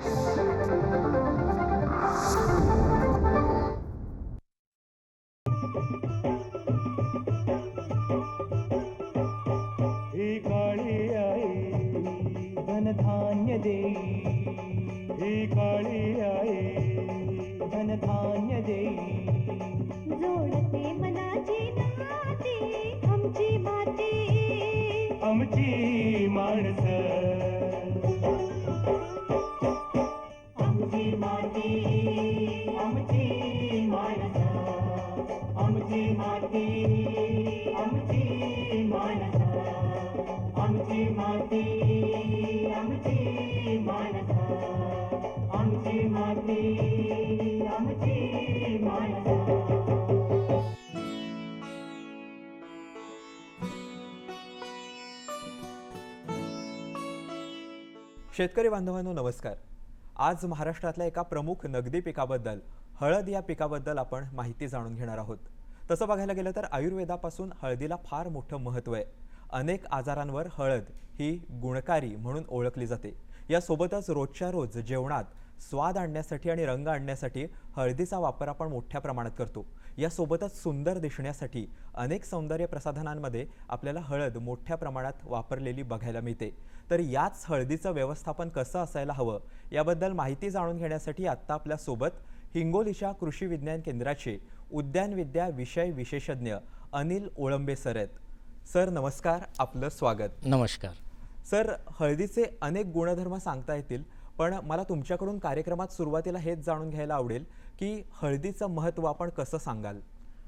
ही शेतकरी बांधवांनो नमस्कार. आज महाराष्ट्रातल्या एका प्रमुख नगदी पिकाबद्दल हळद या पिकाबद्दल आपण माहिती जाणून घेणार आहोत. तसं बघायला गेलं तर आयुर्वेदापासून हळदीला फार मोठं महत्त्व आहे. अनेक आजारांवर हळद ही गुणकारी म्हणून ओळखली जाते. यासोबतच रोजच्या रोज जेवणात स्वाद आणण्यासाठी आणि रंग आणण्यासाठी हळदीचा वापर आपण मोठ्या प्रमाणात करतो. यासोबतच सुंदर दिसण्यासाठी अनेक सौंदर्य प्रसाधनांमध्ये आपल्याला हळद मोठ्या प्रमाणात वापरलेली बघायला मिळते. तर याच हळदीचं व्यवस्थापन कसं असायला हवं याबद्दल माहिती जाणून घेण्यासाठी आत्ता आपल्यासोबत हिंगोलीच्या कृषी विज्ञान केंद्राचे उद्यानविद्या विषय विशेषज्ञ अनिल ओळंबे सर आहेत. सर नमस्कार आपलं स्वागत. नमस्कार. सर हळदीचे अनेक गुणधर्म सांगता येतील. पण मला तुमच्याकडून कार्यक्रमात सुरुवातीला हेच जाणून घ्यायला आवडेल की हळदीचं महत्त्व आपण कसं सांगाल?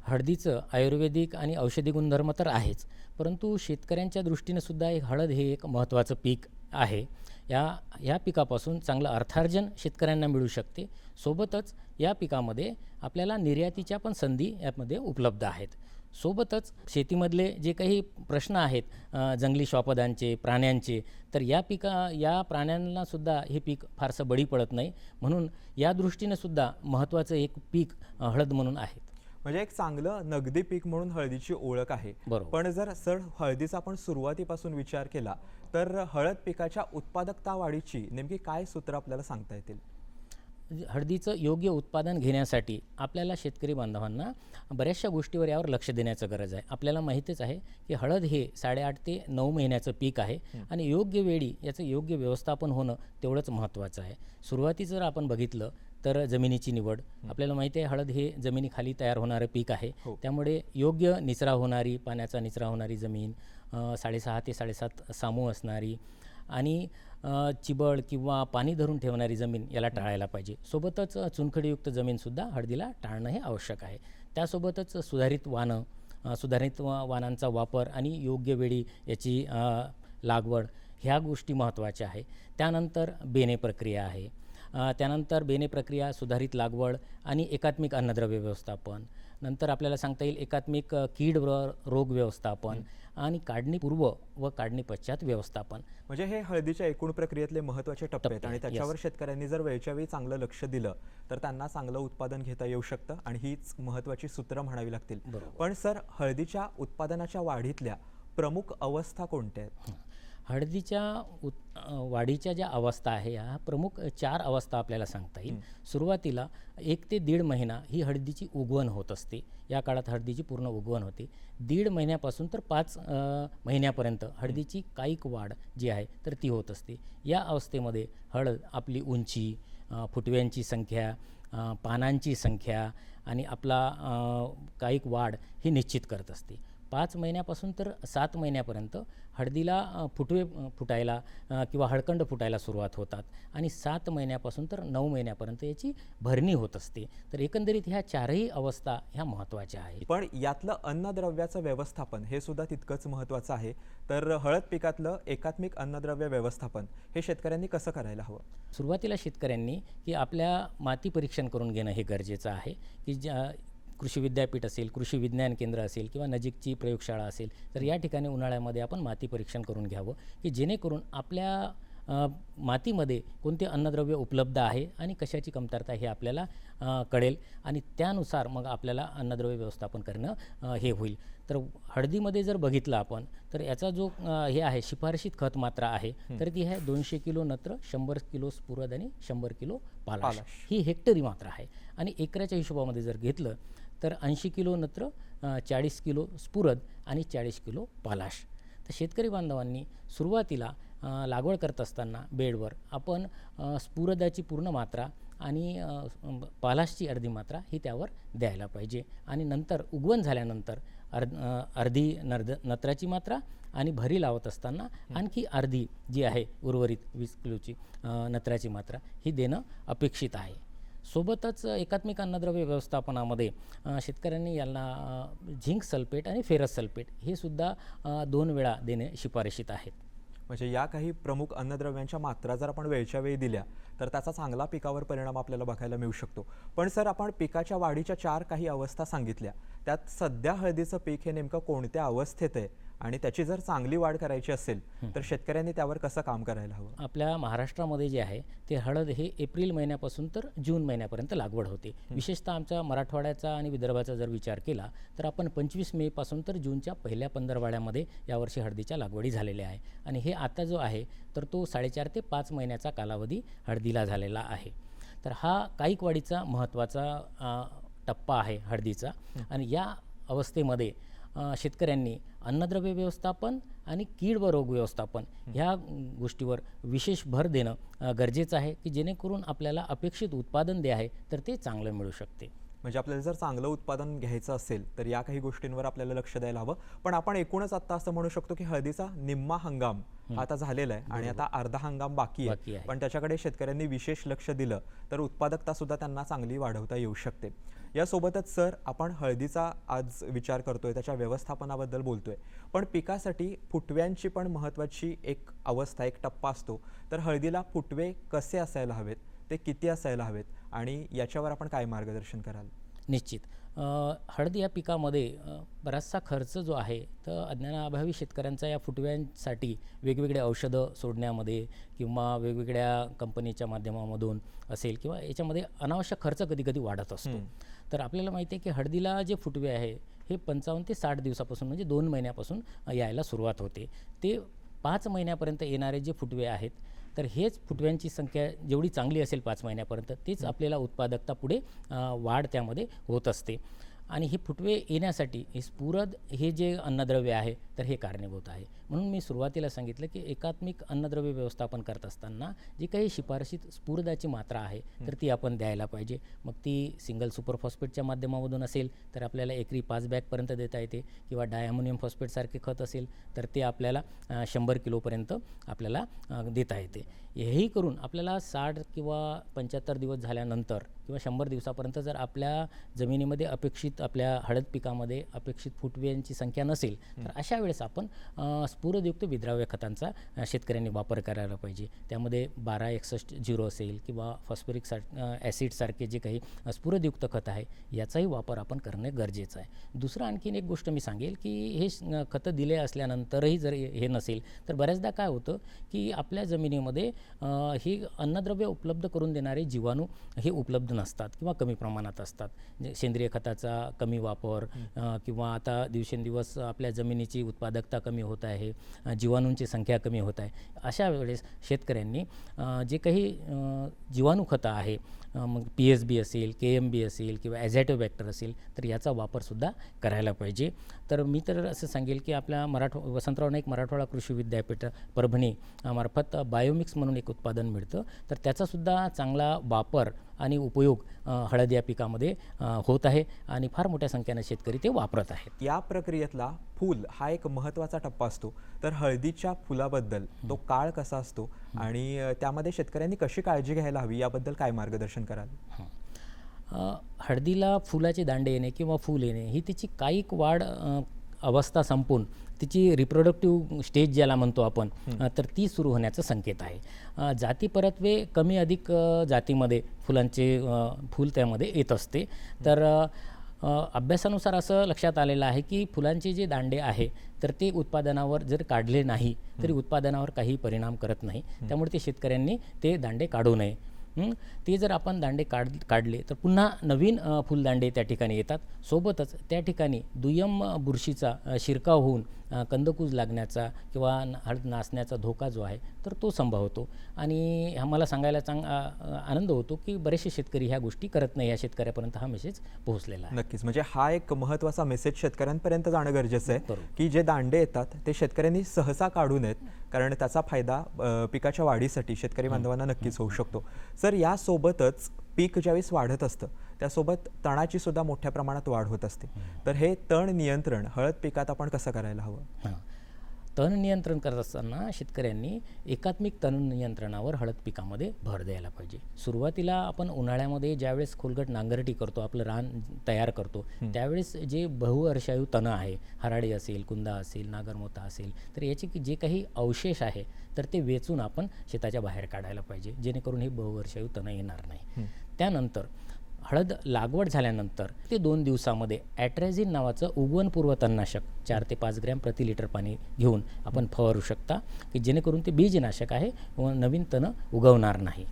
हळदीचं आयुर्वेदिक आणि औषधी गुणधर्म तर आहेच परंतु शेतकऱ्यांच्या दृष्टीने सुद्धा एक हळद हे एक महत्त्वाचं पीक आहे. या या पिकापासून चांगलं अर्थार्जन शेतकऱ्यांना मिळू शकते. सोबतच या पिकामध्ये आपल्याला निर्यातीच्या पण संधी यामध्ये उपलब्ध आहेत. सोबतच शेतीमधले जे काही प्रश्न आहेत जंगली श्वापदांचे प्राण्यांचे तर या पिका या प्राण्यांना सुद्धा हे पीक फारसं बळी पडत नाही. म्हणून या दृष्टीने सुद्धा महत्त्वाचं एक पीक हळद म्हणून आहे. म्हणजे एक चांगलं नगदी पीक म्हणून हळदीची ओळख आहे. बरोबर. पण जर सर हळदीचा आपण सुरुवातीपासून विचार केला तर हळद पिकाच्या उत्पादकता वाढीची नेमकी काय सूत्र आपल्याला सांगता येतील? हळदीचं योग्य उत्पादन घेण्यासाठी आपल्याला शेतकरी बांधवांना बऱ्याचशा गोष्टीवर यावर लक्ष देण्याचं गरज आहे. आपल्याला माहितीच आहे की हळद हे साडेआठ ते नऊ महिन्याचं पीक आहे आणि योग्य वेळी याचं योग्य व्यवस्थापन होणं तेवढंच महत्त्वाचं आहे. सुरुवातीचं जर आपण बघितलं तर जमिनीची निवड आपल्याला माहिती आहे हळद हे जमिनीखाली तयार होणारं पीक आहे. हो. त्यामुळे योग्य निचरा होणारी पाण्याचा निचरा होणारी जमीन साडेसहा ते साडेसात सामू असणारी आणि चिबळ किंवा पाणी धरून ठेवणारी जमीन याला टाळायला पाहिजे. सोबतच चुनखडीयुक्त जमीनसुद्धा हळदीला टाळणं हे आवश्यक आहे. त्यासोबतच सुधारित वानं सुधारित वा- वाणांचा वापर आणि योग्य वेळी याची लागवड ह्या गोष्टी महत्त्वाच्या आहे. त्यानंतर बेने प्रक्रिया आहे. त्यानंतर बेने प्रक्रिया सुधारित लागवड आणि एकात्मिक अन्नद्रव्य व्यवस्थापन. नंतर आपल्याला सांगता येईल एकात्मिक कीड रोग व्यवस्थापन. आणि काढणीपूर्व व काढणी पश्चात व्यवस्थापन. म्हणजे हे हळदीच्या एकूण प्रक्रियेतले महत्त्वाचे टप्पे आहेत. आणि त्याच्यावर. शेतकऱ्यांनी जर वेळच्या वेळी चांगलं लक्ष दिलं तर त्यांना चांगलं उत्पादन घेता येऊ शकतं आणि हीच महत्त्वाची सूत्र म्हणावी लागतील. पण सर हळदीच्या उत्पादनाच्या वाढीतल्या प्रमुख अवस्था कोणत्या आहेत? हळदीच्या उत वाढीच्या ज्या अवस्था आहे ह्या प्रमुख चार अवस्था आपल्याला सांगता येईल. सुरुवातीला एक ते दीड महिना ही हळदीची उगवण होत असते. या काळात हळदीची पूर्ण उगवण होते. दीड महिन्यापासून तर पाच महिन्यापर्यंत हळदीची कायिक वाढ जी आहे तर ती होत असते. या अवस्थेमध्ये हळद आपली उंची फुटव्यांची संख्या पानांची संख्या आणि आपला कायिक वाढ ही निश्चित करत असते. पाच महिन्यापासून तर सात महिन्यापर्यंत हळदीला फुटवे फुटायला किंवा हळकंड फुटायला सुरुवात होतात. आणि सात महिन्यापासून तर नऊ महिन्यापर्यंत याची भरणी होत असते. तर एकंदरीत ह्या चारही अवस्था ह्या महत्त्वाच्या आहेत. पण यातलं अन्नद्रव्याचं व्यवस्थापन हे सुद्धा तितकंच महत्त्वाचं आहे. तर हळद पिकातलं एकात्मिक अन्नद्रव्य व्यवस्थापन हे शेतकऱ्यांनी कसं करायला हवं? सुरुवातीला शेतकऱ्यांनी की आपल्या माती परीक्षण करून घेणं हे गरजेचं आहे. की ज्या कृषी विद्यापीठ असेल कृषी विज्ञान केंद्र असेल किंवा नजीकची प्रयोगशाळा असेल तर या ठिकाणी उन्हाळ्यामध्ये आपण माती परीक्षण करून घ्यावं की जेणेकरून आपल्या मातीमध्ये कोणते अन्नद्रव्य उपलब्ध आहे आणि कशाची कमतरता हे आपल्याला कळेल आणि त्यानुसार मग आपल्याला अन्नद्रव्य व्यवस्थापन करणं हे होईल. तर हळदीमध्ये जर बघितलं आपण तर याचा जो हे आहे शिफारशीत खत मात्रा आहे तर ती आहे दोनशे किलो नत्र शंभर किलो स्फुरद आणि शंभर किलो पालाश. ही हेक्टरी मात्रा आहे. आणि एकराच्या हिशोबामध्ये जर घेतलं तर ऐंशी किलो नत्र चाळीस किलो स्फुरद आणि चाळीस किलो पालाश. तर शेतकरी बांधवांनी सुरुवातीला लागवड करत असताना बेडवर आपण स्फुरदाची पूर्ण मात्रा आणि पालाशची अर्धी मात्रा ही त्यावर द्यायला पाहिजे आणि नंतर उगवण झाल्यानंतर अर्ध अर्धी नर्द नत्राची मात्रा आणि भरी लावत असताना आणखी अर्धी जी आहे उर्वरित वीस किलोची नत्राची मात्रा ही देणं अपेक्षित आहे. सोबतच एकात्मिक अन्नद्रव्य व्यवस्थापनामध्ये शेतकऱ्यांनी यांना झिंक सल्फेट आणि फेरस सल्फेट हे सुद्धा दोन वेळा देणे शिफारशीत आहेत. म्हणजे या काही प्रमुख अन्नद्रव्यांच्या मात्रा जर आपण वेळच्या वेळी दिल्या तर त्याचा चांगला पिकावर परिणाम आपल्याला बघायला मिळू शकतो. पण सर आपण पिकाच्या वाढीच्या चार काही अवस्था सांगितल्या. त्यात सध्या हळदीचं पीक हे नेमकं कोणत्या अवस्थेत आहे? आणि त्याची जर चांगली वाढ करायची असेल तर शेतकऱ्यांनी त्यावर कसं काम करायला हवं? आपल्या महाराष्ट्रामध्ये जे आहे ते हळद हे एप्रिल महिन्यापासून तर जून महिन्यापर्यंत लागवड होते. विशेषतः आमच्या मराठवाड्याचा आणि विदर्भाचा जर विचार केला तर आपण पंचवीस मेपासून तर जूनच्या पहिल्या पंधरवाड्यामध्ये यावर्षी हळदीच्या लागवडी झालेल्या आहे. आणि हे आता जो आहे तर तो साडेचार ते पाच महिन्याचा कालावधी हळदीला झालेला आहे. तर हा काईकवाडीचा महत्त्वाचा अ, टप्पा आहे हळदीचा. आणि या अवस्थेमध्ये शेतकऱ्यांनी अन्नद्रव्य व्यवस्थापन आणि कीड व रोग व्यवस्थापन ह्या गोष्टीवर विशेष भर देणं गरजेचं आहे की जेणेकरून आपल्याला अपेक्षित उत्पादन जे आहे तर ते चांगलं मिळू शकते. म्हणजे आपल्याला जर चांगलं उत्पादन घ्यायचं असेल तर या काही गोष्टींवर आपल्याला लक्ष द्यायला हवं. पण आपण एकूणच आता असं म्हणू शकतो की हळदीचा निम्मा हंगाम आता झालेला आहे आणि आता अर्धा हंगाम बाकी आहे. पण त्याच्याकडे शेतकऱ्यांनी विशेष लक्ष दिलं तर उत्पादकता सुद्धा त्यांना चांगली वाढवता येऊ शकते. यासोबतच सर आपण हळदीचा आज विचार करतोय त्याच्या व्यवस्थापनाबद्दल बोलतोय. पण पिकासाठी फुटव्यांची पण महत्वाची एक अवस्था एक टप्पा असतो. तर हळदीला फुटवे कसे असायला हवेत? ते किती असायला हवेत? आणि याच्यावर आपण काय मार्गदर्शन कराल? निश्चित. हळद या पिकामध्ये बराचसा खर्च जो आहे तर अज्ञानाअभावी शेतकऱ्यांचा या फुटव्यांसाठी वेगवेगळे औषधं सोडण्यामध्ये किंवा वेगवेगळ्या कंपनीच्या माध्यमामधून असेल किंवा याच्यामध्ये अनावश्यक खर्च कधी कधी वाढत असतो. तर आपल्याला माहिती आहे की हळदीला जे फुटवे आहे हे पंचावन्न ते साठ दिवसापासून म्हणजे दोन महिन्यापासून यायला सुरुवात होते. ते पाच महिन्यापर्यंत येणारे जे फुटवे आहेत तर हेच फुटव्यांची संख्या जेवढी चांगली असेल पाच महिन्यापर्यंत तीच आपल्याला उत्पादकता पुढे वाढ त्यामध्ये होत असते. आणि हे फुटवे येण्यासाठी हे स्फुरद हे जे अन्नद्रव्य आहे तर हे कारणीभूत आहे. म्हणून मी सुरुवातीला सांगितलं की एकात्मिक अन्नद्रव्य व्यवस्थापन करत असताना जी काही शिफारशीत स्फुरदाची मात्रा आहे तर ती आपण द्यायला पाहिजे. मग ती सिंगल सुपर फॉस्फेटच्या माध्यमामधून असेल तर आपल्याला एकरी पाच बॅगपर्यंत देता येते किंवा डायअमोनियम फॉस्फेटसारखे खत असेल तर ते आपल्याला शंभर किलोपर्यंत आपल्याला देता येते. हेही करून आपल्याला साठ किंवा पंच्याहत्तर दिवस झाल्यानंतर किंवा शंभर दिवसापर्यंत जर आपल्या जमिनीमध्ये अपेक्षित आपल्या हळद पिकामध्ये अपेक्षित फुटव्यांची संख्या नसेल तर अशा वेळेस आपण अ, स्फुरदयुक्त विद्राव्य खतांचा शेतकऱ्यांनी वापर करायला पाहिजे. त्यामध्ये बारा एकसष्ट झिरो असेल किंवा फॉस्फरिक सार ॲसिडसारखे जे काही स्फुरदयुक्त खत आहे याचाही वापर आपण करणे गरजेचं आहे. दुसरं आणखीन एक गोष्ट मी सांगेल की हे खतं दिले असल्यानंतरही जर हे नसेल तर बऱ्याचदा काय होतं की आपल्या जमिनीमध्ये ही अन्नद्रव्य उपलब्ध करून देणारे जीवाणू हे उपलब्ध नसतात किंवा कमी प्रमाणात असतात. सेंद्रिय खताचा कमी वापर किंवा आता दिवसेंदिवस आपल्या जमिनीची उत्पादकता कमी होत आहे आहे. जीवाणूंची संख्या कमी होत आहे. अशा वेळेस शेतकऱ्यांनी जे काही जीवाणू खतं आहे मग पी एस बी असेल के एम बी असेल किंवा ॲझॅटोबॅक्टर असेल तर याचा वापरसुद्धा करायला पाहिजे. तर मी तर असं सांगेल की आपल्या मराठ वसंतराव नाईक मराठवाडा कृषी विद्यापीठ परभणी मार्फत बायोमिक्स म्हणून एक उत्पादन मिळतं. तर त्याचासुद्धा चांगला वापर आणि उपयोग हळद या पिकामध्ये होत आहे आणि फार मोठ्या संख्येने शेतकरी ते वापरत आहेत. या प्रक्रियेतला फूल हा एक महत्त्वाचा टप्पा असतो. तर हळदीच्या फुलाबद्दल तो काळ कसा असतो आणि त्यामध्ये शेतकऱ्यांनी कशी काळजी घ्यायला हवी याबद्दल काय मार्गदर्शन कराल? हळदीला फुलाचे दांडे येणे किंवा फूल येणे ही तिची कायिक वाढ अवस्था संपून तिची रिप्रोडक्टिव्ह स्टेज ज्याला म्हणतो आपण तर ती सुरू होण्याचा संकेत आहे. जाती परत्वे कमी अधिक जातीमध्ये फुलांचे फूल त्यामध्ये येत असते. तर अभ्यासानुसार असं लक्षात आलेलं आहे की फुलांचे जे दांडे आहे तर ते उत्पादनावर जर काढले नाही तरी उत्पादनावर काही परिणाम करत नाही. त्यामुळे ते शेतकऱ्यांनी ते दांडे काढू नये? ते जर आपण दांडे काढ काढले तर पुन्हा नवीन फुलदांडे त्या ठिकाणी येतात. सोबतच त्या ठिकाणी दुय्यम बुरशीचा शिरकाव होऊन कंदकूज लागण्याचा किंवा हळद नासण्याचा धोका जो आहे तर तो संभवतो. आणि आम्हाला सांगायला चांग आनंद होतो की बरेचसे शेतकरी ह्या गोष्टी करत नाही या शेतकऱ्यापर्यंत हा मेसेज पोहोचलेला आहे. नक्कीच. म्हणजे हा एक महत्त्वाचा मेसेज शेतकऱ्यांपर्यंत जाणं गरजेचं आहे. की जे दांडे येतात ते शेतकऱ्यांनी सहसा काढू नयेत कारण त्याचा फायदा पिकाच्या वाढीसाठी शेतकरी बांधवांना नक्कीच होऊ शकतो. सर यासोबतच पीक ज्यावेळेस वाढत असतं त्यासोबत तणाची सुद्धा मोठ्या प्रमाणात वाढ होत असते. तर हे तण नियंत्रण हळद पिकात आपण कसं करायला हवं? हां. तण नियंत्रण करत असताना शेतकऱ्यांनी एकात्मिक तण नियंत्रणावर हळद पिकामध्ये भर द्यायला पाहिजे. सुरुवातीला आपण उन्हाळ्यामध्ये ज्यावेळेस खोलगट नांगरटी करतो आपलं रान तयार करतो त्यावेळेस जे बहुवर्षायू तणं आहे हराळी असेल कुंदा असेल नागरमोता असेल तर याचे की जे काही अवशेष आहे तर ते वेचून आपण शेताच्या बाहेर काढायला पाहिजे जेणेकरून हे बहुवर्षायू तणं येणार नाही. त्यानंतर हळद लागवड झाल्यानंतर ते दोन दिवसामध्ये ॲट्रॅझिन नावाचं उगवणपूर्व तणनाशक चार ते पाच ग्रॅम प्रति लिटर पाणी घेऊन आपण फवारू शकता की जेणेकरून ते बीजनाशक आहे व नवीन तणं उगवणार नाही.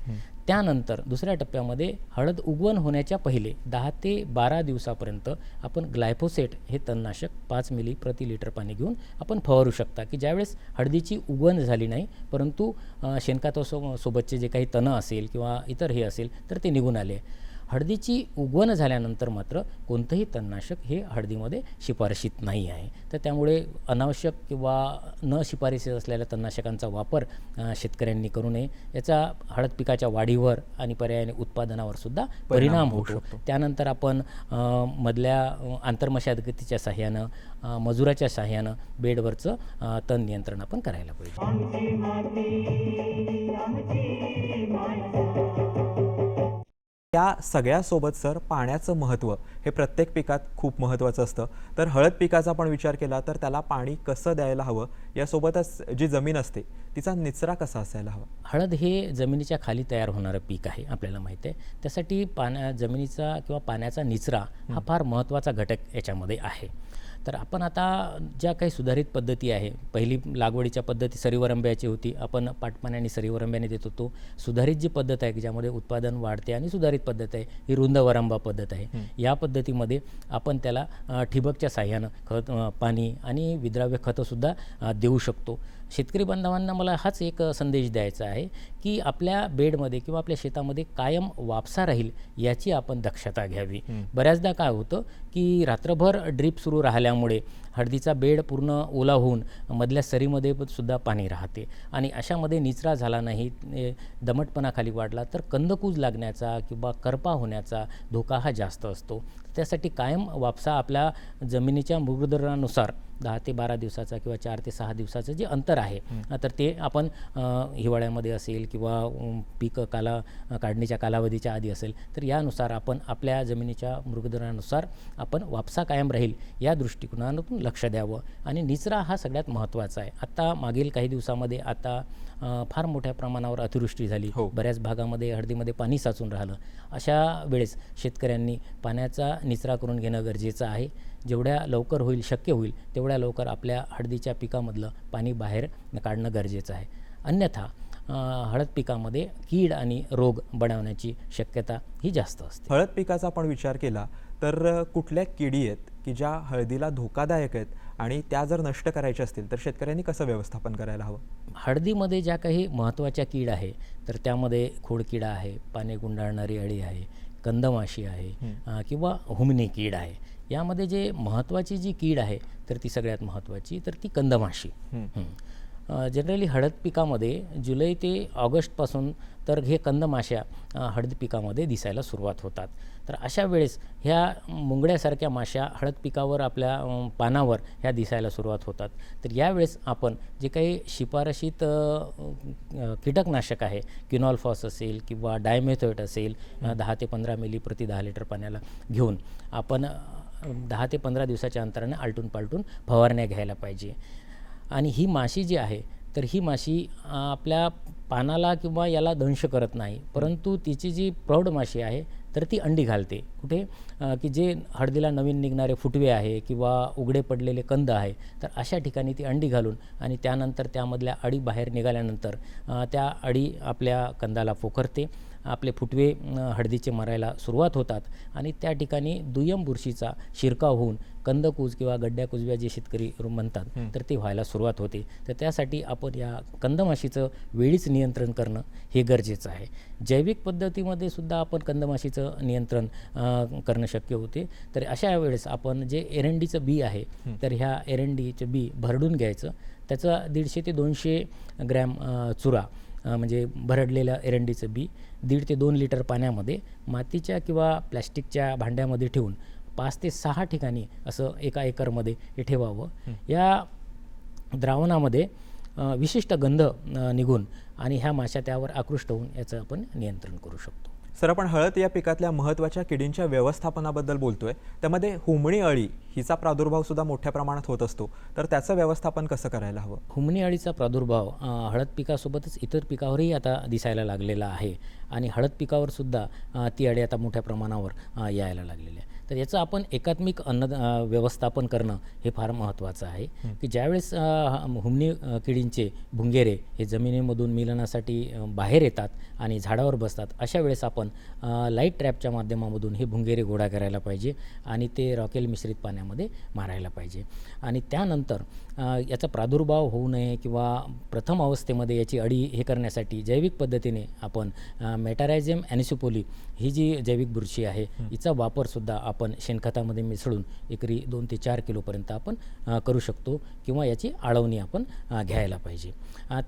त्यानंतर दुसऱ्या टप्प्यामध्ये हळद उगवण होण्याच्या पहिले दहा ते बारा दिवसापर्यंत आपण ग्लायफोसेट हे तणनाशक पाच मिली प्रति लिटर पाणी घेऊन आपण फवारू शकता की ज्यावेळेस हळदीची उगवण झाली नाही परंतु शेणखतासो सोबतचे जे काही तणं असेल किंवा इतर हे असेल तर ते निघून आले. हळदीची उगवण झाल्यानंतर मात्र कोणतंही तणनाशक हे हळदीमध्ये शिफारशीत नाही आहे. तर त्यामुळे अनावश्यक किंवा न शिफारशीत असलेल्या तणनाशकांचा वापर शेतकऱ्यांनी करू नये. याचा हळद पिकाच्या वाढीवर आणि पर्यायाने उत्पादनावर सुद्धा परिणाम होऊ होतो. शकतो. त्यानंतर आपण मधल्या आंतरमशागतीच्या साह्यानं मजुराच्या साह्यानं बेडवरचं तण नियंत्रण आपण करायला पाहिजे. या सगळ्यासोबत सर पाण्याचं महत्त्व हे प्रत्येक पिकात खूप महत्त्वाचं असतं. तर हळद पिकाचा आपण विचार केला तर त्याला पाणी कसं द्यायला हवं? यासोबतच जी जमीन असते तिचा निचरा कसा असायला हवा? हळद हे जमिनीच्या खाली तयार होणारं पीक आहे आपल्याला माहिती आहे. त्यासाठी पाण्या जमिनीचा किंवा पाण्याचा निचरा हा. फार महत्त्वाचा घटक याच्यामध्ये आहे. तर आपण आता ज्या काही सुधारित पद्धती आहे पहिली लागवडीच्या पद्धती सरीवरंब्याची होती आपण पाटपाण्याने सरीवरंब्याने देत होतो. सुधारित जी पद्धत आहे की ज्यामध्ये उत्पादन वाढते आणि सुधारित पद्धत आहे ही रुंद वरंबा पद्धत आहे. या पद्धतीमध्ये आपण त्याला ठिबकच्या साह्यानं खत पाणी आणि विद्राव्य खतंसुद्धा देऊ शकतो. शेतकरी बांधवांना मला हाच एक संदेश द्यायचा आहे की आपल्या बेडमध्ये किंवा आपल्या शेतामध्ये कायम वापसा राहील याची आपण दक्षता घ्यावी. बऱ्याचदा काय होतं की रात्रभर ड्रीप सुरू राहिल्यामुळे हळदीचा बेड पूर्ण ओला होऊन मधल्या सरीमध्ये सुद्धा पाणी राहते आणि अशामध्ये निचरा झाला नाही ए, दमटपणा खाली वाढला तर कंदकूज लागण्याचा किंवा करपा होण्याचा धोका हा जास्त असतो. त्यासाठी कायम वापसा आपल्या जमिनीच्या मृगदरानुसार दहा ते बारा दिवसाचा किंवा चार ते सहा दिवसाचं जे अंतर आहे तर ते आपण हिवाळ्यामध्ये असेल किंवा पीक काला काढणीच्या कालावधीच्या आधी असेल तर यानुसार आपण आपल्या जमिनीच्या मृगदरानुसार आपण वापसा कायम राहील या दृष्टिकोनातून लक्ष द्यावं. आणि निचरा हा सगळ्यात महत्त्वाचा आहे. आता मागील काही दिवसामध्ये आता फार मोठ्या प्रमाणावर अतिवृष्टी झाली. हो. बऱ्याच भागामध्ये हळदीमध्ये पाणी साचून राहिलं. अशा वेळेस शेतकऱ्यांनी पाण्याचा निचरा करून घेणं गरजेचं आहे. जेवढ्या लवकर होईल शक्य होईल तेवढ्या लवकर आपल्या हळदीच्या पिकामधलं पाणी बाहेर काढणं गरजेचं आहे. अन्यथा हळद पिकामध्ये कीड आणि रोग बनवण्याची शक्यता ही जास्त असते. हळद पिकाचा आपण विचार केला तर कुठल्या किडी आहेत की ज्या हळदीला धोकादायक आहेत आणि त्या जर नष्ट करायच्या असतील तर शेतकऱ्यांनी कसं व्यवस्थापन करायला हवं? हळदीमध्ये ज्या काही महत्त्वाच्या कीड आहे तर त्यामध्ये खोडकिडा आहे पाने गुंडाळणारी अळी आहे कंदमाशी आहे किंवा हुमणी कीड आहे. यामध्ये जे महत्त्वाची जी कीड आहे तर ती सगळ्यात महत्त्वाची तर ती कंदमाशी. जनरली हळद पिकामध्ये जुलै ते ऑगस्टपासून तर हे कंदमाश्या हळद पिकामध्ये दिसायला सुरुवात होतात. तर अशा वेळेस ह्या मुंगड्यासारख्या माश्या हळद पिकावर आपल्या पानावर ह्या दिसायला सुरुवात होतात. तर यावेळेस आपण जे काही शिफारशीत कीटकनाशक आहे क्युनॉल्फॉस असेल किंवा डायमेथोएट असेल दहा ते पंधरा मिली प्रति दहा लिटर पाण्याला घेऊन आपण दहा ते पंधरा दिवसाच्या अंतराने आलटून पालटून फवारण्या घ्यायला पाहिजे. आणि ही माशी जी आहे तर ही माशी आपल्या पानाला किंवा याला दंश करत नाही. परंतु तिची जी प्रौढ माशी आहे तर ती अंडी घालते. कुठे? की जे हळदीला नवीन निघणारे फुटवे आहे किंवा उघडे पडलेले कंद आहे तर अशा ठिकाणी ती अंडी घालून आणि त्यानंतर त्यामधल्या अळी बाहेर निघाल्यानंतर त्या अळी आपल्या कंदाला पोखरते आपले फुटवे हळदीचे मरायला सुरुवात होतात. आणि त्या ठिकाणी दुय्यम बुरशीचा शिरकाव होऊन कंदकूज किंवा गड्ड्या कुजव्या जे शेतकरी म्हणतात तर ते व्हायला सुरुवात होते. तर त्यासाठी आपण या कंदमाशीचं वेळीच नियंत्रण करणं हे गरजेचं आहे. जैविक पद्धतीमध्ये सुद्धा आपण कंदमाशीचं नियंत्रण करणं शक्य होते. तर अशा वेळेस आपण जे एरंडीचं बी आहे तर ह्या एरंडीचं बी भरडून घ्यायचं. त्याचा दीडशे ते दोनशे ग्रॅम चुरा म्हणजे भरडलेलं एरंडीचं बी दीड ते दोन लिटर पाण्यामध्ये मातीच्या किंवा प्लॅस्टिकच्या भांड्यामध्ये ठेवून पाच ते सहा ठिकाणी असं एका एकरमध्ये हे ठेवावं. या द्रावणामध्ये विशिष्ट गंध निघून आणि ह्या माशा त्यावर आकृष्ट होऊन याचं आपण नियंत्रण करू शकतो. सर आपण हळद या पिकातल्या महत्त्वाच्या किडींच्या व्यवस्थापनाबद्दल बोलतोय. त्यामध्ये हुमणी अळी हिचा प्रादुर्भाव सुद्धा मोठ्या प्रमाणात होत असतो. तर त्याचं व्यवस्थापन कसं करायला हवं? हुमणी अळीचा प्रादुर्भाव हळद पिकासोबतच इतर पिकावरही आता दिसायला लागलेला आहे. आणि हळद पिकावर सुद्धा ती अळी आता मोठ्या प्रमाणावर यायला लागलेली आहे. तर याचं आपण एकात्मिक अन्न व्यवस्थापन करणं हे फार महत्त्वाचं आहे. की ज्यावेळेस हुमणी किडींचे भुंगेरे हे जमिनीमधून मिलनासाठी बाहेर येतात आणि झाडावर बसतात अशा वेळेस आपण लाइट ट्रॅपच्या माध्यमामधून हे भुंगेरे गोळा करायला पाहिजे आणि ते रॉकेल मिश्रित पाण्यामध्ये मारायला पाहिजे. आणि त्यानंतर याचा प्रादुर्भाव होऊ नये किंवा प्रथम अवस्थेमध्ये याची अडी हे करण्यासाठी जैविक पद्धतीने आपण मेटारायझेम ॲनिसिपोली ही जी जैविक बुरशी आहे हिचा वापरसुद्धा आपण शेणखतामध्ये मिसळून एकरी दोन ते चार किलोपर्यंत आपण करू शकतो किंवा याची आळवणी आपण घ्यायला पाहिजे.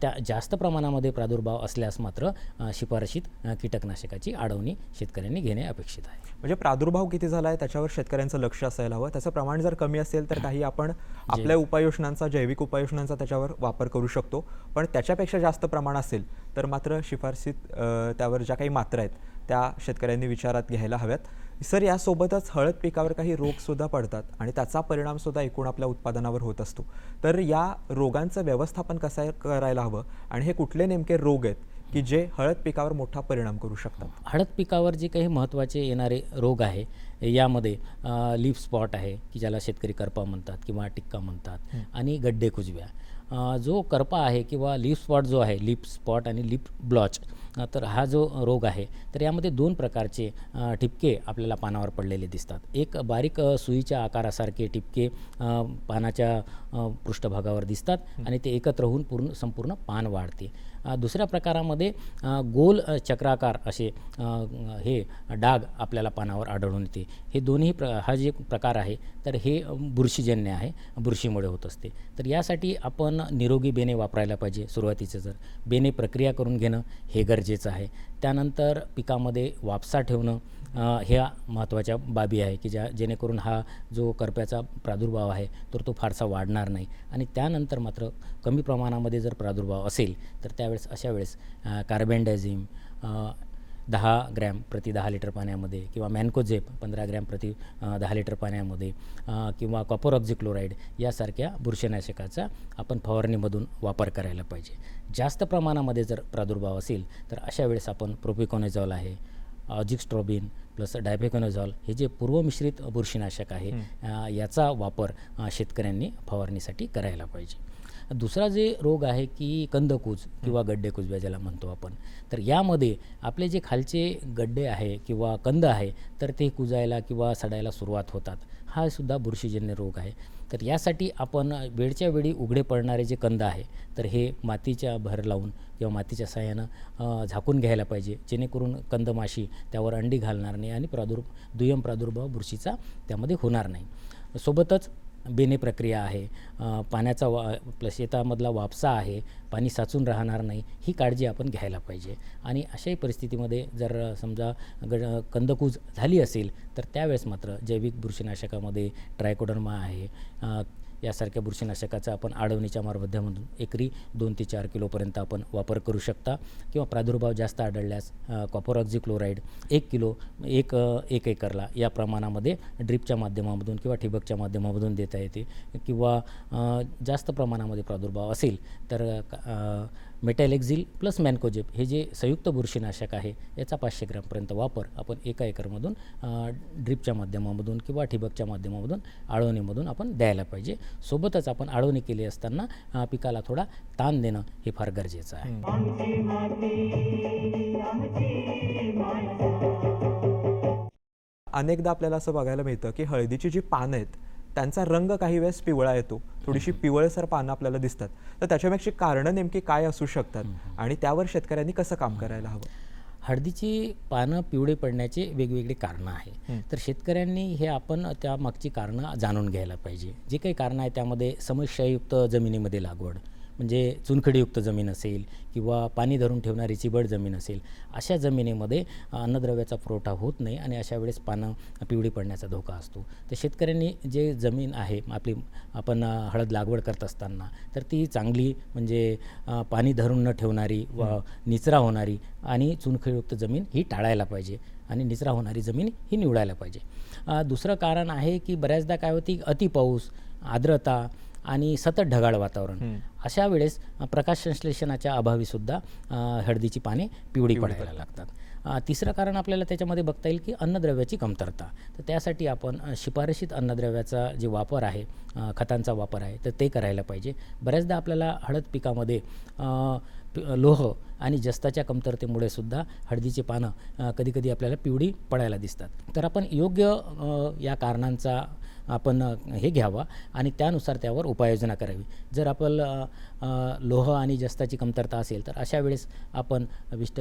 त्या जास्त प्रमाणामध्ये प्रादुर्भाव असल्यास मात्र शिफारशीत कीटकनाशकाची आळवणी शेतकऱ्यांनी घेणे अपेक्षित आहे. म्हणजे प्रादुर्भाव किती झाला आहे त्याच्यावर शेतकऱ्यांचं लक्ष असायला हवं. त्याचं प्रमाण जर कमी असेल तर काही आपण आपल्या उपाययोजनांचा जैविक उपाययोजनांचा त्याच्यावर वापर करू शकतो. पण त्याच्यापेक्षा जास्त प्रमाण असेल तर मात्र शिफारसीत त्यावर ज्या काही मात्रा आहेत त्या शेतकऱ्यांनी विचारात घ्यायला हव्यात. सर यासोबतच हळद पिकावर काही रोगसुद्धा पडतात आणि त्याचा परिणामसुद्धा एकूण आपल्या उत्पादनावर होत असतो. तर या रोगांचं व्यवस्थापन कसं करायला हवं आणि हे कुठले नेमके रोग आहेत की जे हळद पिकावर मोठा परिणाम करू शकतात. हळद पिकावर जे काही महत्त्वाचे येणारे रोग आहे यामध्ये लीफ स्पॉट आहे की ज्याला शेतकरी करपा म्हणतात किंवा टिक्का म्हणतात आणि गड्डे कुजव्या. जो करपा आहे किंवा लीफ स्पॉट जो आहे लीफ स्पॉट आणि लीफ ब्लॉच तर हा जो रोग आहे तर यामध्ये दोन प्रकारचे ठिपके आपल्याला पानावर पडलेले दिसतात. एक बारीक सुईच्या आकारासारखे ठिपके पानाच्या पृष्ठभागावर दिसतात आणि ते एकत्र होऊन पूर्ण संपूर्ण पान वाढते. दुसऱ्या प्रकारामध्ये गोल चक्राकार असे हे डाग आपल्याला पानावर आढळून येते. हे दोन्ही प्र हा जे प्रकार आहे तर हे बुरशीजन्य आहे बुरशीमुळे होत असते. तर यासाठी आपण निरोगी बेने वापरायला पाहिजे सुरुवातीचं जर. बेने प्रक्रिया करून घेणं हे गरजेचं आहे. त्यानंतर पिकामध्ये वापसा ठेवणं ह्या महत्त्वाच्या बाबी आहे की ज्या जेणेकरून हा जो करप्याचा प्रादुर्भाव आहे तर तो फारसा वाढणार नाही. आणि त्यानंतर मात्र कमी प्रमाणामध्ये जर प्रादुर्भाव असेल तर त्यावेळेस अशा वेळेस कार्बेंडाझिम दहा ग्रॅम प्रति दहा लिटर पाण्यामध्ये किंवा मॅन्कोझेप पंधरा ग्रॅम प्रति दहा लिटर पाण्यामध्ये किंवा कॉपर ऑक्झिक्लोराईड यासारख्या बुरशीनाशकाचा आपण फवारणीमधून वापर करायला पाहिजे. जास्त प्रमाणामध्ये जर प्रादुर्भाव असेल तर अशा वेळेस आपण प्रोपिकॉनेझॉल आहे ऑजिक्स्ट्रॉबिन प्लस डायबेकोनोझॉल हे जे पूर्वमिश्रित बुरशीनाशक आहे याचा वापर शेतकऱ्यांनी फवारणीसाठी करायला पाहिजे. दुसरा जे रोग आहे की कंदकूज किंवा गड्डे कुजव्या ज्याला म्हणतो आपण तर यामध्ये आपले जे खालचे गड्डे आहे किंवा कंद आहे तर ते कुजायला किंवा सडायला सुरुवात होतात. हा सुद्धा बुरशीजन्य रोग आहे. तर यासाठी आपण वेळच्या वेळी उघडे पडणारे जे कंद आहे तर हे मातीच्या भर लावून किंवा मातीच्या सहाय्यानं झाकून घ्यायला पाहिजे. जेणेकरून कंदमाशी त्यावर अंडी घालणार नाही आणि प्रादुर् दुय्यम प्रादुर्भाव बुरशीचा त्यामध्ये होणार नाही. सोबतच बेने प्रक्रिया आहे. पाण्याचा वा शेतामधला वापसा आहे. पाणी साचून राहणार नाही. ही काळजी आपण घ्यायला पाहिजे. आणि अशाही परिस्थितीमध्ये जर समजा गड कंदकूज झाली असेल तर त्यावेळेस मात्र जैविक बुरशीनाशकामध्ये ट्रायकोडर्मा आहे. यासारख्या बुरशीनाशकाचा आपण आडवणीच्या माध्यमातून एकरी दोन ते चार किलोपर्यंत आपण वापर करू शकता. किंवा प्रादुर्भाव जास्त आढळल्यास कॉपर क्लोराईड एक किलो एक एक एकरला या प्रमाणामध्ये ड्रिपच्या माध्यमामधून किंवा ठिबकच्या माध्यमामधून देता येते. किंवा जास्त प्रमाणामध्ये प्रादुर्भाव असेल तर अ, मेटॅलेक्झिल प्लस मॅनकोजेब हे जे संयुक्त बुरशीनाशक आहे याचा पाचशे ग्रॅमपर्यंत वापर आपण एका एकरमधून ड्रिपच्या माध्यमामधून किंवा ठिबकच्या माध्यमामधून आळवणीमधून आपण द्यायला पाहिजे. सोबतच आपण आळवणी केली असताना पिकाला थोडा ताण देणं हे फार गरजेचं आहे. अनेकदा आपल्याला असं बघायला मिळतं की हळदीची जी पानं आहेत त्यांचा रंग काही वेळेस पिवळा येतो. थोडीशी पिवळसर पानं आपल्याला दिसतात. तर त्याच्यामागची कारणं नेमकी काय असू शकतात? आणि त्यावर शेतकऱ्यांनी कसं काम करायला हवं? हळदीची पानं पिवळे पडण्याचे वेगवेगळे कारणं आहे. तर शेतकऱ्यांनी हे आपण त्या मागची कारणं जाणून घ्यायला पाहिजे. जे काही कारणं आहे त्यामध्ये समस्यायुक्त जमिनीमध्ये लागवड म्हणजे चुनखडीयुक्त जमीन असेल किंवा पाणी धरून ठेवणारी चिबड जमीन असेल अशा जमिनीमध्ये अन्नद्रव्याचा पुरवठा होत नाही आणि अशा वेळेस पानं पिवळी पडण्याचा धोका असतो. तर शेतकऱ्यांनी जे जमीन आहे आपली आपण हळद लागवड करत असताना तर ती चांगली म्हणजे पाणी धरून न ठेवणारी व निचरा होणारी आणि चुनखडीयुक्त जमीन ही टाळायला पाहिजे आणि निचरा होणारी जमीन ही निवडायला पाहिजे. दुसरं कारण आहे की बऱ्याचदा काय होती अति पाऊस आर्द्रता आणि सतत ढगाळ वातावरण. अशा वेळेस अ, प्रकाश संश्लेषणाच्या अभावी सुद्धा अ, हळदीची पाने पिवळी पडायला लागतात. तिसरं कारण आपल्याला त्याच्यामध्ये बघता येईल की अन्नद्रव्याची कमतरता. तर त्यासाठी आपण शिफारशीत अन्नद्रव्याचा जे वापर आहे खतांचा वापर आहे तर ते करायला पाहिजे. बऱ्याचदा आपल्याला हळद पिकामध्ये लोह आणि जस्ताच्या कमतरतेमुळे सुद्धा हळदीची पानं कधीकधी आपल्याला पिवळी पडायला दिसतात. तर आपण योग्य या कारणांचा आपण हे घ्यावा आणि त्यानुसार त्यावर उपाययोजना करावी. जर आपण लोह आणि जस्ताची कमतरता असेल तर अशा वेळेस आपण विष्ट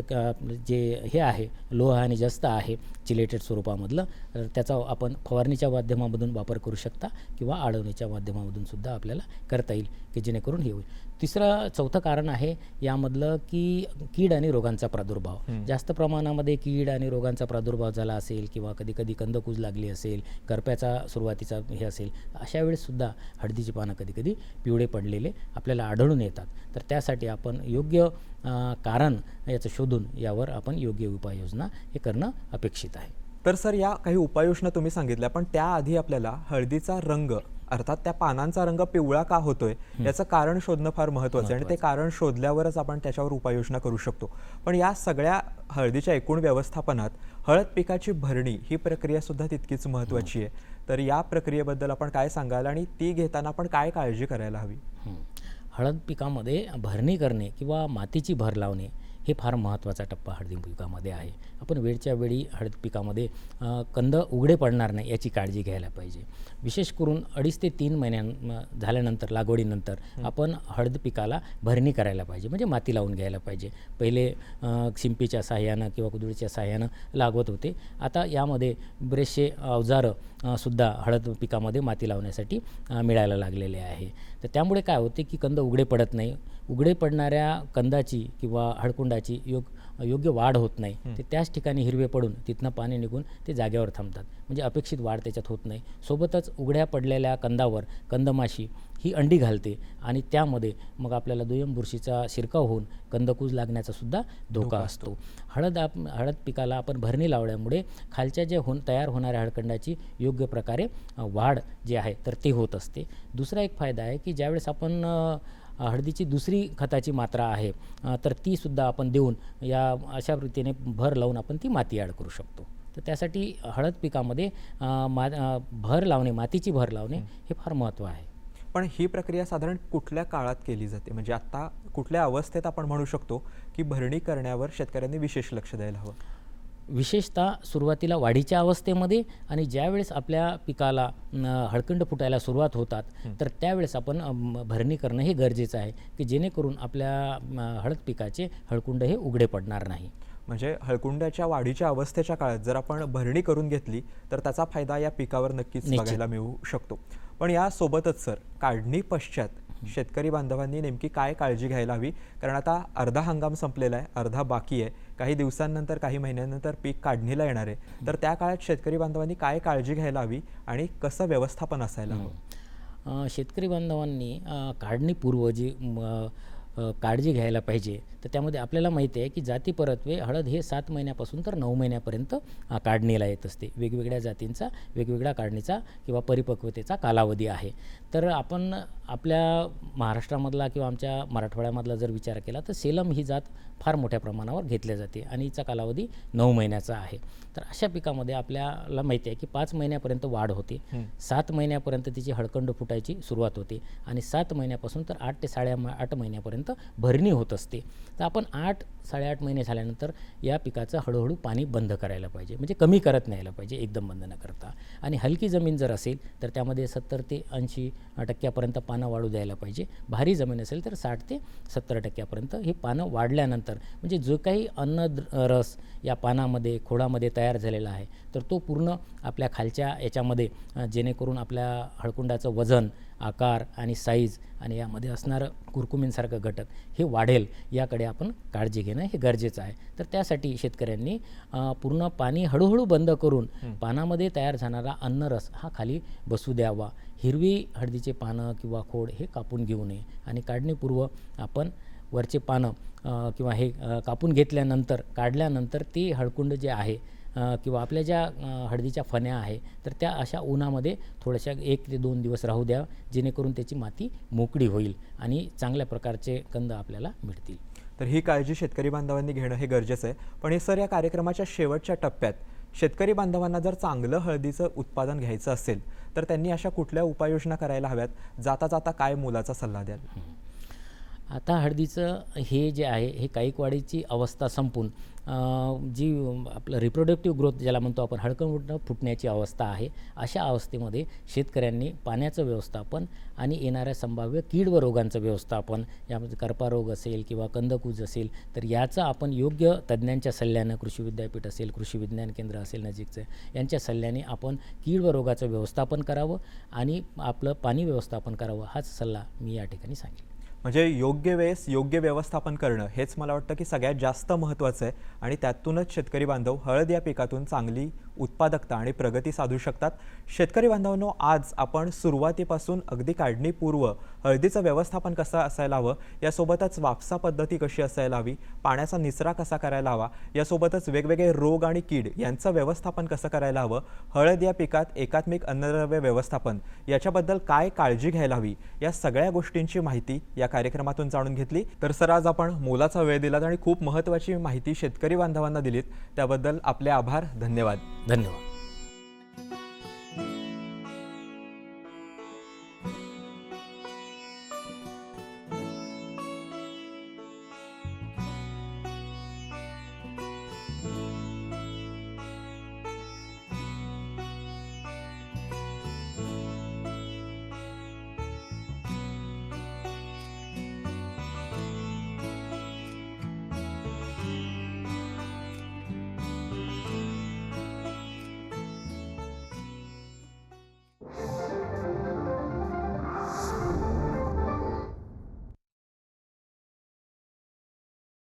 जे हे आहे लोह आणि जस्त आहे चिलेटेड स्वरूपामधलं तर त्याचा आपण फवारणीच्या माध्यमामधून वापर करू शकता किंवा आळवणीच्या माध्यमामधून सुद्धा आपल्याला करता येईल की जेणेकरून हे होईल. तिसरं चौथं कारण आहे यामधलं की कीड आणि रोगांचा प्रादुर्भाव. जास्त प्रमाणामध्ये कीड आणि रोगांचा प्रादुर्भाव झाला असेल किंवा कधी कधी कंदकूज लागली असेल करप्याचा सुरुवातीचा हे असेल अशा वेळेस सुद्धा हळदीची पानं कधी कधी पिवळे पडलेले आपल्याला आढळून येतात. तर त्यासाठी आपण योग्य कारण याचं शोधून यावर आपण योग्य उपाययोजना हे करणं अपेक्षित आहे. तर सर या काही उपाययोजना तुम्ही सांगितल्या पण त्याआधी आपल्याला हळदीचा रंग अर्थात त्या पानांचा रंग पिवळा का होतोय याचं कारण शोधणं फार महत्वाचं आहे आणि ते कारण शोधल्यावरच आपण त्याच्यावर उपाययोजना करू शकतो. पण या सगळ्या हळदीच्या एकूण व्यवस्थापनात हळद पिकाची भरणी ही प्रक्रिया सुद्धा तितकीच महत्वाची आहे. तर या प्रक्रियेबद्दल आपण काय सांगाल आणि ती घेताना आपण काय काळजी करायला हवी. हळद पिकामध्ये भरणी करणे किंवा मातीची भर लावणे हे फार महत्त्वाचा टप्पा हळदी पिकामध्ये आहे. आपण वेळच्या वेळी हळद पिकामध्ये कंद उघडे पडणार नाही याची काळजी घ्यायला पाहिजे. विशेष करून अडीच ते तीन महिन्यां झाल्यानंतर लागवडीनंतर आपण हळद पिकाला भरणी करायला पाहिजे म्हणजे माती लावून घ्यायला पाहिजे. पहिले शिंपीच्या साह्यानं किंवा कुदळीच्या साह्यानं लागवत होते. आता यामध्ये बरेचसे अवजारं सुद्धा हळद पिकामध्ये माती लावण्यासाठी मिळायला लागलेले आहे. तर त्यामुळे काय होते की कंद उघडे पडत नाही. उघडे पडणाऱ्या कंदाची किंवा हळकुंडाची योग योग्य वाढ होत नाही. ते त्याच ठिकाणी हिरवे पडून तिथनं पाणी निघून ते जागेवर थांबतात. म्हणजे अपेक्षित वाढ त्याच्यात होत नाही. सोबतच उघड्या पडलेल्या कंदावर कंदमाशी ही अंडी घालते आणि त्यामध्ये मग आपल्याला दुय्यम बुरशीचा शिरकाव होऊन कंदकूज लागण्याचा सुद्धा धोका असतो. हळद आप हळद पिकाला आपण भरणी लावल्यामुळे खालच्या जे होऊन तयार होणाऱ्या हळकंडाची योग्य प्रकारे वाढ जी आहे तर ते होत असते. दुसरा एक फायदा आहे की ज्यावेळेस आपण हळदीची दुसरी खताची मात्रा आहे तर ती सुद्धा आपण देऊन या अशा रीतीने भर लावून आपण ती माती ॲड करू शकतो. तर त्यासाठी हळद पिकामध्ये मा भर लावणे मातीची भर लावणे हे फार महत्त्व आहे. पण ही प्रक्रिया साधारण कुठल्या काळात केली जाते? म्हणजे आता कुठल्या अवस्थेत आपण म्हणू शकतो की भरणी करण्यावर शेतकऱ्यांनी विशेष लक्ष द्यायला हवं? विशेषतः सुरुवातीला वाढीच्या अवस्थेमध्ये आणि ज्यावेळेस आपल्या पिकाला हळकंड फुटायला सुरुवात होतात तर त्यावेळेस आपण भरणी करणं हे गरजेचं आहे की जेणेकरून आपल्या हळद पिकाचे हळकुंड हे उघडे पडणार नाही. म्हणजे हळकुंडाच्या वाढीच्या अवस्थेच्या काळात जर आपण भरणी करून घेतली तर त्याचा फायदा या पिकावर नक्कीच. बघायला मिळू शकतो. पण या सोबतच सर काढणी पश्चात शेतकरी बांधवांनी नेमकी काय काळजी घ्यायला हवी? कारण आता अर्धा हंगाम संपलेला आहे अर्धा बाकी आहे. काही दिवसांनंतर काही महिन्यानंतर पीक काढणीला येणार आहे. तर त्या काळात शेतकरी बांधवांनी काय काळजी घ्यायला हवी आणि कसं व्यवस्थापन असायला हवं? शेतकरी बांधवांनी काढणीपूर्व जी काळजी घ्यायला पाहिजे तर त्यामध्ये आपल्याला माहिती आहे की जाती परत्वे हळद हे सात महिन्यापासून तर नऊ महिन्यापर्यंत काढणीला येत असते. वेगवेगळ्या जातींचा वेगवेगळ्या काढणीचा किंवा परिपक्वतेचा कालावधी आहे. तर आपण आपल्या महाराष्ट्रामधला किंवा आमच्या मराठवाड्यामधला जर विचार केला तर सेलम ही जात फार मोठ्या प्रमाणावर घेतल्या जाते आणि हिचा कालावधी नऊ महिन्याचा आहे. तर अशा पिकामध्ये आपल्याला माहिती आहे की पाच महिन्यापर्यंत वाढ होते. सात महिन्यापर्यंत तिची हळकंड फुटायची सुरुवात होते आणि सात महिन्यापासून तर आठ ते साडे आठ महिन्यापर्यंत भरणी होत असते. तर आपण आठ साडेआठ महिने झाल्यानंतर या पिकाचं हळूहळू पाणी बंद करायला पाहिजे. म्हणजे कमी करत न्यायला पाहिजे एकदम बंद न करता. आणि हलकी जमीन जर असेल तर त्यामध्ये सत्तर ते ऐंशी टक्क्यापर्यंत पानं वाढू द्यायला पाहिजे. भारी जमीन असेल तर साठ ते सत्तर टक्क्यापर्यंत हे पानं वाढल्यानंतर म्हणजे जो काही अन्न रस या पानामध्ये खोडामध्ये तयार झालेला आहे तर तो पूर्ण आपल्या खालच्या याच्यामध्ये जेणेकरून आपल्या हळकुंडाचं वजन आकार आणि साईज आणि यामध्ये असणारं कुरकुमींसारखं घटक हे वाढेल याकडे आपण काळजी घेणं हे गरजेचं आहे. तर त्यासाठी शेतकऱ्यांनी पूर्ण पाणी हळूहळू बंद करून पानामध्ये तयार झाणारा अन्नरस हा खाली बसू द्यावा. हिरवी हळदीचे पानं किंवा खोड हे कापून घेऊ नये आणि काढणीपूर्व आपण वरचे पानं किंवा हे कापून घेतल्यानंतर काढल्यानंतर ते हळकुंड जे आहे किंवा आपल्या ज्या हळदीच्या फण्या आहे तर त्या अशा उन्हामध्ये थोड्याशा एक ते दोन दिवस राहू द्या जेणेकरून त्याची माती मोकळी होईल आणि चांगल्या प्रकारचे कंद आपल्याला मिळतील. तर ही काळजी शेतकरी बांधवांनी घेणं हे गरजेचं आहे. पण हे सर या कार्यक्रमाच्या शेवटच्या टप्प्यात शेतकरी बांधवांना जर चांगलं हळदीचं उत्पादन घ्यायचं असेल तर त्यांनी अशा कुठल्या उपाययोजना करायला हव्यात? जाता जाता काय मोलाचा सल्ला द्याल? आता हळदीचं हे जे आहे हे काईकवाडीची अवस्था संपून जी आपलं रिप्रोडक्टिव्ह ग्रोथ ज्याला म्हणतो आपण हडकं फुटण्याची अवस्था आहे अशा अवस्थेमध्ये शेतकऱ्यांनी पाण्याचं व्यवस्थापन आणि येणाऱ्या संभाव्य कीड व रोगांचं व्यवस्थापन यामध्ये कर्पारोग असेल किंवा कंदकूज असेल तर याचं आपण योग्य तज्ज्ञांच्या सल्ल्यानं कृषी विद्यापीठ असेल कृषी विज्ञान केंद्र असेल नजीकचं यांच्या सल्ल्याने आपण कीड व रोगाचं व्यवस्थापन करावं आणि आपलं पाणी व्यवस्थापन करावं हाच सल्ला मी या ठिकाणी सांगेन. म्हणजे योग्य वेळेस योग्य व्यवस्थापन करणं हेच मला वाटतं की सगळ्यात जास्त महत्त्वाचं आहे. आणि त्यातूनच शेतकरी बांधव हळद या पिकातून चांगली उत्पादकता आणि प्रगती साधू शकतात. शेतकरी बांधवांनो आज आपण सुरुवातीपासून अगदी काढणीपूर्व हळदीचं व्यवस्थापन कसं असायला हवं? यासोबतच वापसा पद्धती कशी असायला हवी? पाण्याचा निचरा कसा करायला हवा? यासोबतच वेगवेगळे रोग आणि कीड यांचं व्यवस्थापन कसं करायला हवं? हळद या पिकात एकात्मिक अन्नद्रव्य व्यवस्थापन याच्याबद्दल काय काळजी घ्यायला हवी? या सगळ्या गोष्टींची माहिती या कार्यक्रमातून जाणून घेतली. तर सर आज आपण मोलाचा वेळ दिलात आणि खूप महत्त्वाची माहिती शेतकरी बांधवांना दिलीत. त्याबद्दल आपले आभार धन्यवाद. धन्यवाद.